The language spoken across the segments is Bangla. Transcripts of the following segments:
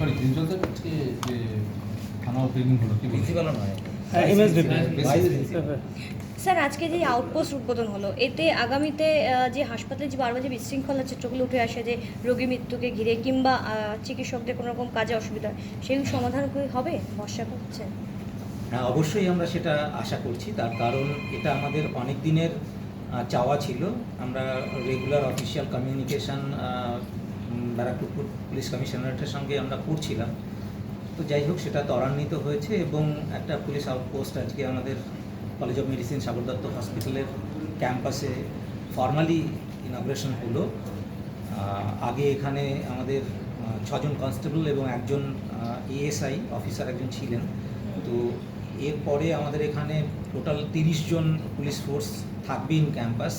সরি প্রিন্সিপাল স্যার আজকে যে আউটপোস্ট উদ্বোধন হলো এতে আগামীতে যে হাসপাতালে যে বারবার যে বিশৃঙ্খলা চিত্রগুলো উঠে আসে যে রোগী মৃত্যুকে ঘিরে কিংবা চিকিৎসকদের কোনো রকম কাজে অসুবিধা সেই সমাধান কি হবে? ভরসা করছে হ্যাঁ অবশ্যই আমরা সেটা আশা করছি। তার কারণ এটা আমাদের অনেক দিনের চাওয়া ছিল। আমরা regular official communication Barrackpore police কমিশনারেটের সঙ্গে আমরা করছিলাম তো যাই হোক, সেটা ত্বরান্বিত হয়েছে এবং একটা পুলিশ আউটপোস্ট আজকে আমাদের college of medicine Sagar Dutta হসপিটালের ক্যাম্পাসে ফর্মালি ইনগ্রেশন হলো। আগে এখানে আমাদের ছজন কনস্টেবল এবং একজন এএসআই অফিসার একজন ছিলেন। তো এরপরে আমাদের এখানে টোটাল তিরিশ জন পুলিশ ফোর্স থাকবে ইন ক্যাম্পাস।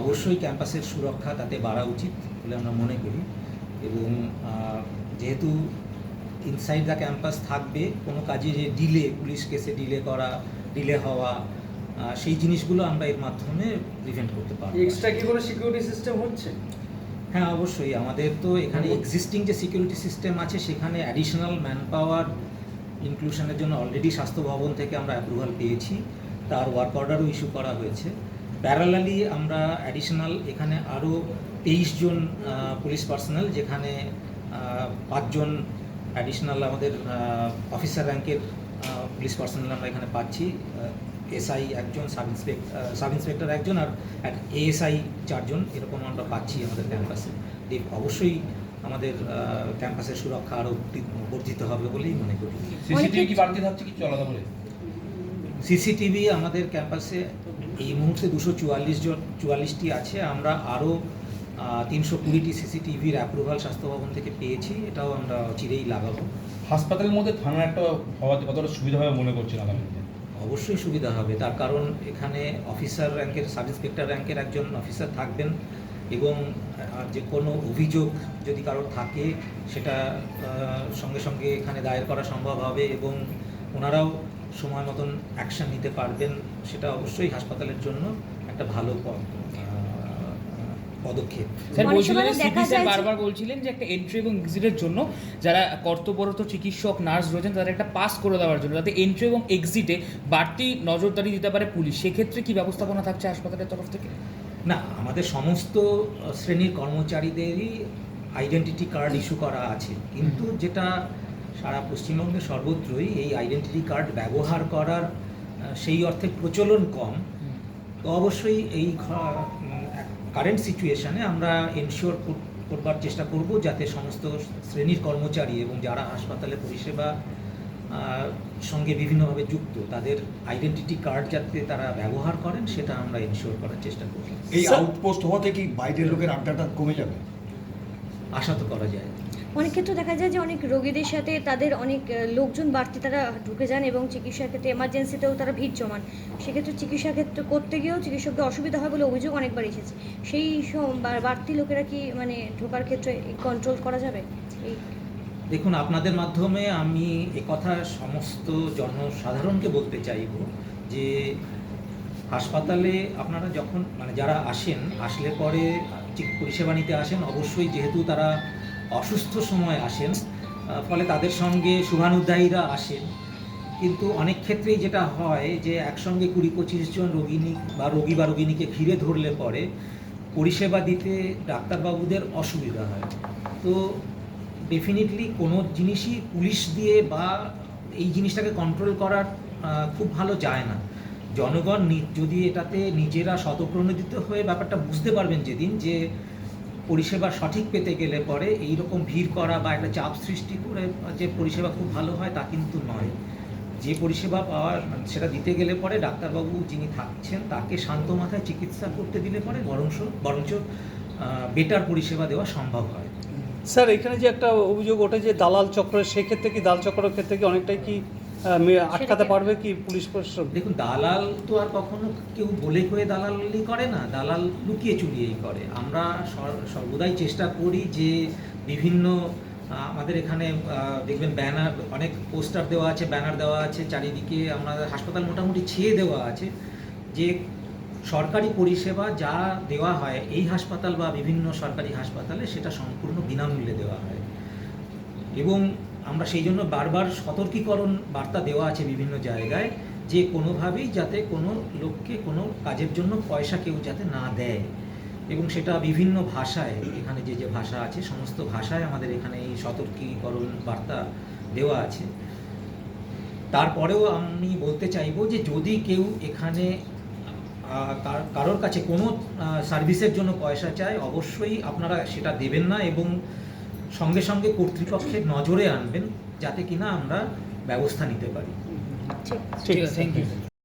অবশ্যই ক্যাম্পাসের সুরক্ষা তাতে বাড়া উচিত বলে আমরা মনে করি। এবং যেহেতু ইনসাইড দ্য ক্যাম্পাস থাকবে কোনো কাজে যে ডিলে পুলিশ কেসে ডিলে করা ডিলে হওয়া সেই জিনিসগুলো আমরা এর মাধ্যমে প্রিভেন্ট করতে পারব। এক্সট্রা কি কোনো সিকিউরিটি সিস্টেম হচ্ছে? হ্যাঁ অবশ্যই। আমাদের তো এখানে এক্সিস্টিং যে সিকিউরিটি সিস্টেম আছে সেখানে অ্যাডিশনাল ম্যান পাওয়ার ইনক্লুশনের জন্য অলরেডি স্বাস্থ্য ভবন থেকে আমরা অ্যাপ্রুভাল পেয়েছি। তার ওয়ার্ক অর্ডারও ইস্যু করা হয়েছে। প্যারালালি আমরা অ্যাডিশনাল এখানে আরও তেইশ জন পুলিশ পার্সোনাল যেখানে পাঁচজন অ্যাডিশনাল আমাদের অফিসার র্যাঙ্কের পুলিশ পার্সোনাল আমরা এখানে পাচ্ছি। এসআই একজন সাব ইন্সপেক্টর সাব ইন্সপেক্টর একজন আর এএসআই চারজন এরকম আমরা পাচ্ছি আমাদের ক্যাম্পাসে এই অবশ্যই আমাদের ক্যাম্পাসের সুরক্ষা আরও বর্ধিত হবে বলেই মনে করি। সিসিটিভি কি বাড়তি থাকছে কি আলাদা করে? সিসিটিভি আমাদের ক্যাম্পাসে এই মুহূর্তে দুশো চুয়াল্লিশ জন চুয়াল্লিশটি আছে। আমরা আরও তিনশো কুড়িটি সিসিটিভির অ্যাপ্রুভাল স্বাস্থ্য ভবন থেকে পেয়েছি। এটাও আমরা চিরেই লাগাবো। হাসপাতালের মধ্যে থানা একটা হওয়াতে কতটা সুবিধা হবে মনে করছেন আগামীতে অবশ্যই সুবিধা হবে। তার কারণ এখানে অফিসার র্যাঙ্কের সাব ইন্সপেক্টর র্যাঙ্কের একজন অফিসার থাকবেন এবং যে কোনো অভিযোগ যদি কারোর থাকে সেটা সঙ্গে সঙ্গে এখানে দায়ের করা সম্ভব হবে এবং ওনারাও সময় মতন অ্যাকশন নিতে পারবেন সেটা অবশ্যই হাসপাতালের জন্য একটা ভালো পদক্ষেপ। স্যার বলছিলেন সিপি স্যার বারবার বলছিলেন যে একটা এন্ট্রি এবং এক্সিটের জন্য যারা কর্তব্যরত চিকিৎসক নার্স রয়েছেন তাদের একটা পাস করে দেওয়ার জন্য যাতে এন্ট্রি এবং এক্সিটে বাড়তি নজরদারি দিতে পারে পুলিশ। সেক্ষেত্রে কি ব্যবস্থাপনা থাকছে হাসপাতালের তরফ থেকে? না আমাদের সমস্ত শ্রেণির কর্মচারীদেরই আইডেন্টিটি কার্ড ইস্যু করা আছে। কিন্তু যেটা সারা পশ্চিমবঙ্গে সর্বত্রই এই আইডেন্টিটি কার্ড ব্যবহার করার সেই অর্থে প্রচলন কম। তো অবশ্যই এই কারেন্ট সিচুয়েশানে আমরা এনশিওর করবার চেষ্টা করব যাতে সমস্ত শ্রেণির কর্মচারী এবং যারা হাসপাতালে পরিষেবা সঙ্গে বিভিন্নভাবে যুক্ত তাদের আইডেন্টিটি কার্ড যাতে তারা ব্যবহার করেন সেটা আমরা এনশিওর করার চেষ্টা করব। এই আউটপোস্ট হওয়াতে কি বাইরের লোকের আড্ডাটা কমে যাবে? আশা তো করা যায়। অনেক ক্ষেত্রে দেখা যায় যে অনেক রোগীদের সাথে তাদের অনেক লোকজন বাড়তি তারা ঢুকে যান এবং চিকিৎসার ক্ষেত্রে এমার্জেন্সিতেও তারা ভিড় জমান। সেক্ষেত্রে চিকিৎসা ক্ষেত্রে করতে গিয়েও চিকিৎসকদের অসুবিধা হয় বলে অভিযোগ অনেকবার এসেছে। সেই বাড়তি লোকেরা কি মানে ঢোকার ক্ষেত্রে কন্ট্রোল করা যাবে? এই দেখুন, আপনাদের মাধ্যমে আমি একথা সমস্ত জনসাধারণকে বলতে চাইব যে হাসপাতালে আপনারা যখন মানে যারা আসেন, আসলে পরে পরিষেবা নিতে আসেন, অবশ্যই যেহেতু তারা অসুস্থ সময় আসেন ফলে তাদের সঙ্গে শুভানুধ্যায়ীরা আসেন। কিন্তু অনেক ক্ষেত্রেই যেটা হয় যে, একসঙ্গে কুড়ি পঁচিশ জন রোগিনী বা রোগী বা রোগিনীকে ঘিরে ধরলে পরে পরিষেবা দিতে ডাক্তারবাবুদের অসুবিধা হয়। তো ডেফিনেটলি কোনো জিনিসই পুলিশ দিয়ে বা এই জিনিসটাকে কন্ট্রোল করার খুব ভালো যায় না। জনগণ যদি এটাতে নিজেরা শতপ্রণোদিত হয়ে ব্যাপারটা বুঝতে পারবেন যেদিন যে পরিষেবা সঠিক পেতে গেলে পরে এই রকম ভিড় করা বা একটা চাপ সৃষ্টি করে যে পরিষেবা খুব ভালো হয় তা কিন্তু নয়। যে পরিষেবা পাওয়ার সেটা দিতে গেলে পরে ডাক্তারবাবু যিনি থাকছেন তাকে শান্ত মাথায় চিকিৎসা করতে দিলে পরে বরঞ্চ বরঞ্চ বেটার পরিষেবা দেওয়া সম্ভব হয়। স্যার, এখানে যে একটা অভিযোগ ওঠে যে দালাল চক্র, সেক্ষেত্রে কি দালাল চক্রের ক্ষেত্রে কি অনেকটাই কি আটকাতে পারবে কি পুলিশ প্রশাসন? দেখুন দালাল তো আর কখনো কেউ বলে কয়ে দালালি করে না দালাল লুকিয়ে চুরিয়েই করে। আমরা সর্বদাই চেষ্টা করি যে বিভিন্ন আমাদের এখানে দেখবেন ব্যানার অনেক পোস্টার দেওয়া আছে ব্যানার দেওয়া আছে চারিদিকে আমাদের হাসপাতাল মোটামুটি ছেয়ে দেওয়া আছে যে সরকারি পরিষেবা যা দেওয়া হয় এই হাসপাতাল বা বিভিন্ন সরকারি হাসপাতালে সেটা সম্পূর্ণ বিনামূল্যে দেওয়া হয়। এবং আমরা সেই জন্য বারবার সতর্কীকরণ বার্তা দেওয়া আছে বিভিন্ন জায়গায় যে কোনোভাবেই যাতে কোনো লোককে কোনো কাজের জন্য পয়সা কেউ যাতে না দেয়। এবং সেটা বিভিন্ন ভাষায়, এখানে যে যে ভাষা আছে, সমস্ত ভাষায় আমাদের এখানে এই সতর্কীকরণ বার্তা দেওয়া আছে। তারপরেও আমি বলতে চাইব যে যদি কেউ এখানে কারোর কাছে কোনো সার্ভিসের জন্য পয়সা চায়, অবশ্যই আপনারা সেটা দেবেন না এবং সঙ্গে সঙ্গে কর্তৃপক্ষের নজরে আনবেন যাতে কিনা আমরা ব্যবস্থা নিতে পারি। ঠিক ঠিক আছে। Thank you